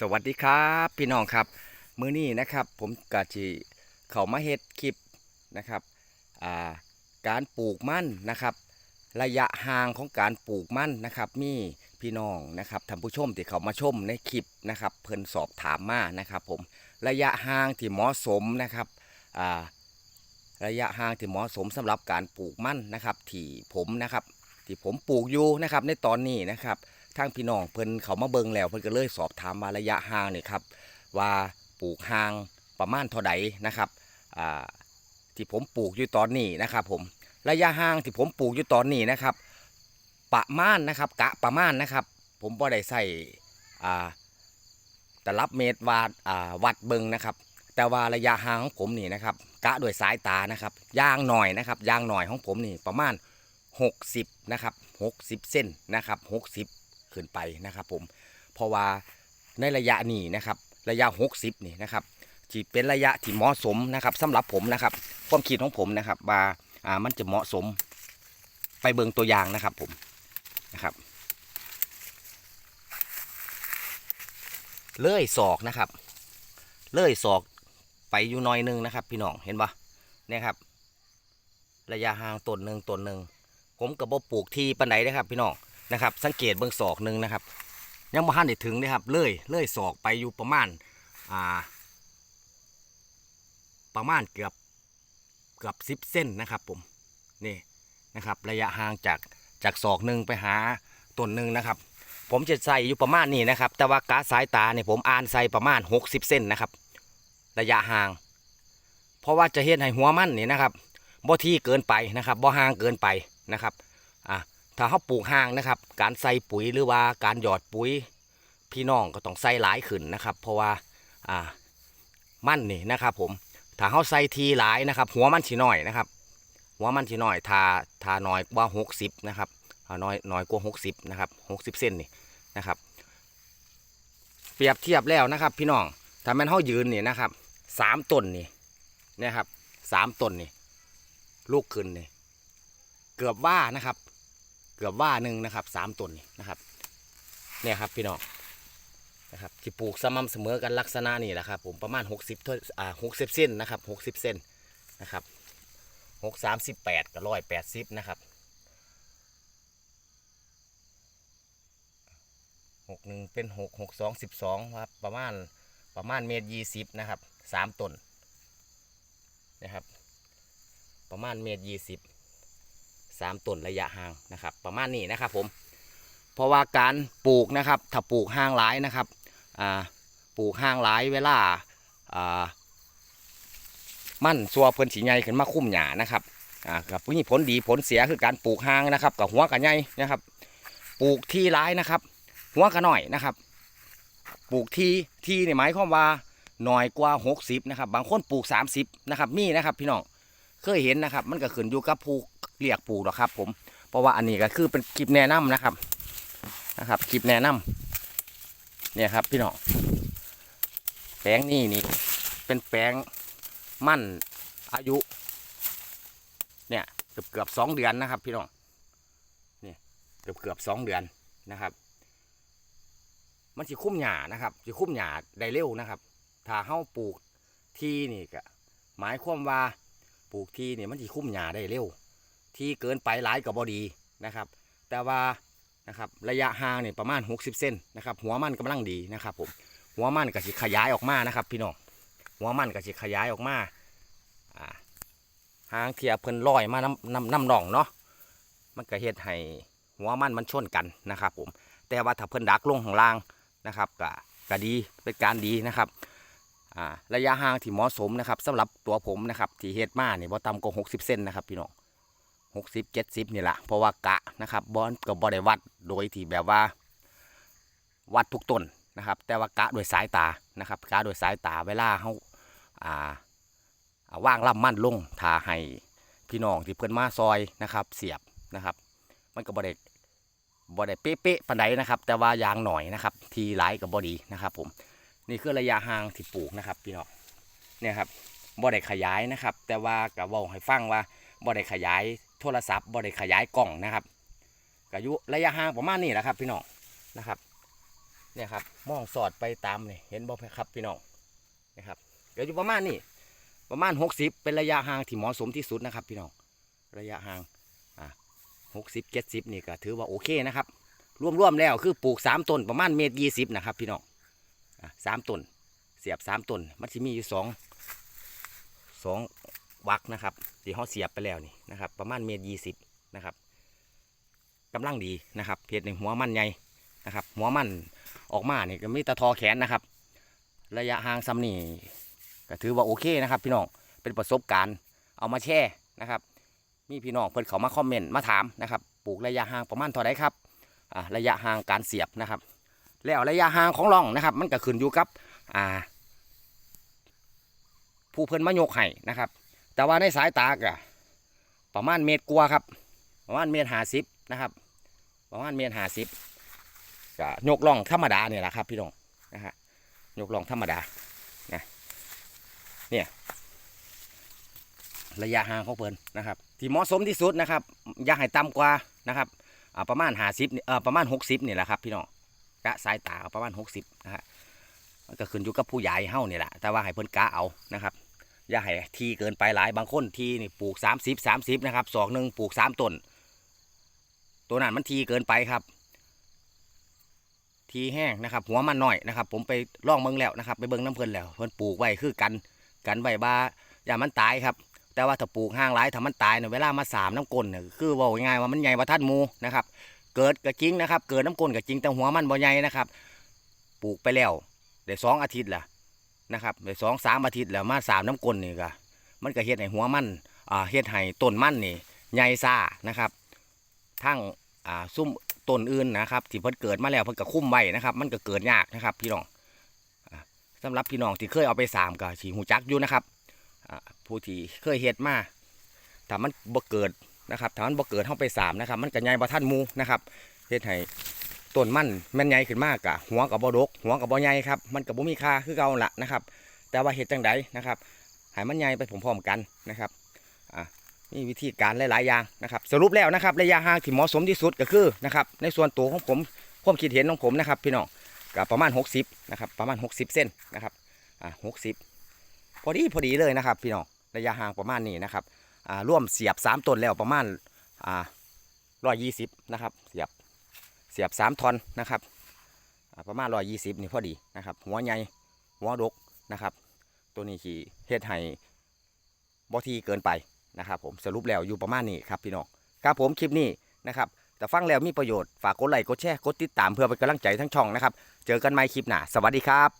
สวัสดีครับพี่น้องครับ มื้อนี้นะครับผมกะจิเขามาเฮ็ดคลิปนะครับาการปลูกมันนะครับ ระยะห่างของการปลูกมันนะครับ มีพี่น้องนะครับท่านผู้ชมที่เขามาชมในคลิปนะครับ เพิ่นสอบถามมานะครับ ผมระยะห่างที่เหมาะสมนะครับระยะห่างที่เหมาะสมสำหรับการปลูกมันนะครับ ที่ผมนะครับที่ผมปลูกอยู่นะครับในตอนนี้นะครับ ทางพี่น้องเพิ่นเขามาเบิงแล้วเพิ่นก็เลยสอบถามมาระยะห่างนี่ครับว่าปลูกห่างประมาณเท่าใดนะครับที่ผมปลูกอยู่ตอนนี้นะครับผมระยะห่างที่ผมปลูกอยู่ตอนนี้นะครับประมาณนะครับกะประมาณนะครับ ผมบ่ได้ใส่อ่าตลับเมตรวาดวัดเบิงนะครับ แต่ว่าระยะห่างของผมนี่นะครับกะโดวยสายตานะครับย่างหน่อยนะครับย่างหน่อยของผมนี่ประมาณ 60นะครับ60 เส้นนะครับ60 ขึ้นไปนะครับผมเพราะว่าในระยะนี้นะครับระยะ 60 นี่นะครับที่เป็นระยะที่เหมาะสมนะครับสำหรับผมนะครับความคิดของผมนะครับว่าอ่ามันจะเหมาะสมไปเบิงตัวอย่างนะครับผมนะครับเลื่อยศอกนะครับเลื่อยศอกไปอยู่หน้อยหนึงนะครับ พี่น้องเห็นปะเนี่ยครับ ระยะห่างต้นหนึ่งต้นหนึ่งผมกับบ่ปลูกทีปันไหนนะครับ พี่น้อง นะครับ สังเกตเบื้องศอกหนึ่งนะครับ ยังบ่ทันได้ถึงนะครับเลื่อยเลื่อยศอกไปอยู่ประมาณอ่าประมาณเกือบเกือบสิบเส้นนะครับผมนี่นะครับ ระยะห่างจากจากศอกหนึ่งไปหาต้นหนึ่งนะครับ ผมจะใส่อยู่ประมาณนี้นะครับ แต่ว่ากาสายตาเนี่ยผมอ่านใส่ประมาณ 60 เส้นนะครับ ระยะห่าง เพราะว่าจะเห็นให้หัวมันนี่นะครับบ่ที่เกินไปนะครับบ่ห่างเกินไปนะครับอะ ถ้าเขาปลูกห่างนะครับ การใส่ปุ๋ยหรือว่าการหยอดปุ๋ยพี่น้องก็ต้องใส่หลายขึ้นนะครับ เพราะว่าอ่ามันนี่นะครับ ผมถ้าเขาใส่ทีหลายนะครับ หัวมันสีน้อยนะครับ หัวมันสีน้อยถ้าถ้าน้อยกว่า60นะครับน้อยน้อยกว่า60นะครับ60เส้นนี่นะครับ เปรียบเทียบแล้วนะครับ พี่น้องถ้าแมันเขายืนนี่นะครับสามต้นนี่นะครับสามต้นนี่ลูกขึ้นนี่เกือบว่านะครับ เกือบว่าหนึ่งนะครับสามต้นนะครับเนี่ยครับพี่น้องนะครับที่ปลูกสม่ำเสมอกันลักษณะนี่แหละครับผมประมาณหกสิบเท่าหกสิบเส้นนะครับหกสิบเส้นนะครับหกสามสิบแปดกับร้อยแปดสิบนะครับหกหนึ่งเป็นหกหกสองสิบสองครับประมาณประมาณเมตรยี่สิบนะครับสามต้นนะครับ ประมาณเมตรยี่สิบ 3ต้นระยะห่างนะครับ ประมาณนี้นะครับผมเพราะว่าการปลูกนะครับถ้าปลูกห่างหลายนะครับปลูกห่างหลายเวลามั่นซัวเพลินสีไงขึ้นมาคุ้มหยานะครับกับนี่ผลดีผลเสียคือการปลูกห่างนะครับ กับหัวกับไงนะครับ ปลูกที่ร้ายนะครับ หัวกับหน่อยนะครับปลูกที่ที่ในไม้ข้อมว่าหน่อยกว่า 60นะครับบางคนปลูก 30นะครับมีนะครับ พี่น้องเคยเห็นนะครับ มันก็ขึ้นอยู่กับผูก เรียกปลูกหรอกครับ ผม เพราะว่าอันนี้ก็คือเป็นคลิปแนะนำนะครับนะครับคลิปแนะนำเนี่ยครับพี่น้องแปลงนี่นี่เป็นแปลงมั่นอายุ เนี่ยเกือบเกือบสองเดือนนะครับ พี่น้องเนี่ยเกือบเกือบสองเดือนนะครับ มันสิคุ้มหญ้านะครับสิคุ้มหญ้าได้เร็วนะครับ ถ้าเฮาปลูกที่นี่ก็หมายความว่าปลูกที่นี่มันสิคุ้มหญ้าได้เร็ว ที่เกินไปหลายกับบอดีนะครับ แต่ว่านะครับระยะห่างเนี่ยประมาณ 60 เซนนะครับหัวมันกำลังดีนะครับผมหัวมันก็สิขยายออกมานะครับพี่น้องหัวมันก็สิขยายออกมาอ่าหางเทียเพิ่นลอยมาน้ำน้ำน้ำหนองเนาะมันก็เฮ็ดให้หัวมันมันชนกันนะครับผมแต่ว่าถ้าเพิ่นดักลงข้างล่างนะครับก็ก็ดีเป็นการดีนะครับอ่าระยะห่างที่เหมาะสมนะครับสำหรับตัวผมนะครับที่เฮ็ดมาเนี่ยบ่ต่ำกว่า60 เซนนะครับพี่น้อง หกสิบเจ็ดสิบนี่แหละเพราะว่ากะนะครับบอนกับบอได้วัดโดยที่แบบว่าวัดทุกต้นนะครับ แต่ว่ากะโดยสายตานะครับกะโดยสายตาเวลาเขาอ่าว่างล่ำมั่นลงทาให้พี่น้องที่เพิ่อนมาซอยนะครับเสียบนะครับ มันก็บอได้บอได้เป๊ะๆปันใดนะครับ แต่ว่ายางหน่อยนะครับ ทีหลายกับบอดีนะครับ ผมนี่คือระยะห่างที่ปลูกนะครับ พี่น้องเนี่ยครับบอได้ขยายนะครับ แต่ว่ากับว่าให้ฟังว่าบอได้ขยาย โทรศัพท์บ่ได้ขยายกล่องนะครับก็อยู่ระยะห่างประมาณนี้แหละครับ พี่น้องนะครับเนี่ยครับมองสอดไปตามนี่เห็นบ่ครับพี่น้องนะครับเดี๋ยวอยู่ประมาณนี้ประมาณ 60 เป็นระยะห่างที่เหมาะสมที่สุดนะครับพี่น้องระยะห่างอ่าหกสิบเจ็ดสิบนี่ก็ถือว่าโอเคนะครับรวมๆแล้วคือปลูกสามต้นประมาณเมตรยี่สิบนะครับ พี่น้องอะสามต้นเสียบสามต้นมันจะมีอยู่สองสองวักนะครับ ที่เขาเสียบไปแล้วนี่นะครับ ประมาณเมตรยี่สิบนะครับกำลังดีนะครับเพจในหัวมันใหญ่นะครับ หัวมันออกมาเนี่ก็มีแตะทอแขนนะครับ ระยะห่างซ้ำนี่ก็ถือว่าโอเคนะครับ พี่น้องเป็นประสบการณ์เอามาแช่นะครับ มีพี่น้องเพิ่นเขามาคอมเมนต์มาถามนะครับ ปลูกระยะห่างประมาณเท่าไรครับอ่าระยะห่างการเสียบนะครับ แล้วระยะห่างของร่องนะครับ มันก็ขึ้นอยู่กับอ่าผู้เพิ่นมายกให้นะครับ แต่ว่าในสายตากะประมาณเมตรกว่าครับ ประมาณเมตรหาสิบนะครับ ประมาณเมตรหาสิบก็ยกล่องธรรมดาเนี่ยแหละครับ พี่น้องนะฮะยกล่องธรรมดานะเนี่ยระยะห่างของเพิ่นนะครับ ที่เหมาะสมที่สุดนะครับอย่าให้ต่ำกว่านะครับประมาณหาสิบเอ่อประมาณหกสิบนี่ยแหละครับ พี่น้องกะสายตาประมาณหกสิบนะฮะก็ขึ้นอยู่กับผู้ใหญ่เฮานี่แหละแต่ว่าให้เพิ่นกะเอานะครับ อย่าให้ทีเกินไปหลายบางคนทีนี่ปลูก 30 30นะครับสองหนึ่งปลูกสามต้น ตัวนั้นมันทีเกินไปครับ ทีแห้งนะครับ หัวมันหน่อยนะครับ ผมไปล่องเมืองแล้วนะครับ ไปเบิ่งน้ำเพลินแล้วเพิ่นปลูกไว้คือกันกันใบบ้าอย่ามันตายครับ แต่ว่าถ้าปลูกห้างหลายถ้ามันตายเนี่ยเวลามาสามน้ำกลนเนี่ยคือว่าง่ายว่ามันใหญ่กว่าท่านมูนะครับ เกิดก็จริงนะครับ เกิดน้ำกลนก็จริงแต่หัวมันบ่ใหญ่นะครับ ปลูกไปแล้วได้สองอาทิตย์ละ นะครับในสองสามอาทิตย์แล้วมาสามน้ำกลนนี่ก็มันก็เฮ็ดให้หัวมันอ่าเฮ็ดให้ต้นมันนี่ใหญ่ซ่านะครับ ทั้งอ่าซุ่มต้นอื่นนะครับ ที่เพิ่นเกิดมาแล้วเพิ่นก็คุ้มไว้นะครับ มันก็เกิดยากนะครับพี่น้องอ่าสำหรับพี่น้องที่เคยเอาไปสามก็สีหูจักอยู่นะครับอ่าผู้ที่เคยเฮ็ดมาถ้ามันบ่เกิดนะครับถ้ามันบ่เกิดเข้าไปสามนะครับ มันก็ใหญ่บ่ทันมูนะครับเฮ็ดให้ ต้นมันแม่นใหญ่ขึ้นมากกะหัวกับบ่ดก หัวกับบ่ใหญ่ครับมันกับบ่มีค่าคือเก่าละนะครับ แต่ว่าเห็ดจังใดนะครับให้มันใหญ่ไปผมพร้อมกันนะครับอะนี่วิธีการหลายๆอย่างนะครับ สรุปแล้วนะครับระยะห่างที่เหมาะสมที่สุดก็คือนะครับในส่วนตัวของผมความคิดเห็นของผมนะครับ พี่น้องก็ประมาณ 60นะครับประมาณ 60 เส้นนะครับอะ60พอดีพอดีเลยนะครับ พี่น้องระยะห่างประมาณนี้นะครับอ่าร่วมเสียบ 3ต้นแล้วประมาณอ่า120นะครับเสียบ เสียบสามทอนนะครับประมาณร้อยยี่สิบนี่พอดีนะครับหัวใหญ่หัวดกนะครับ ตัวนี้ขี่เฮ็ดให้บอทีเกินไปนะครับ ผมสรุปแล้วอยู่ประมาณนี้ครับพี่น้องครับผมคลิปนี้นะครับแต่ฟังแล้วมีประโยชน์ฝากกดไลค์กดแชร์กดติดตามเพื่อเป็นกำลังใจทั้งช่องนะครับ เจอกันใหม่คลิปหน้าสวัสดีครับ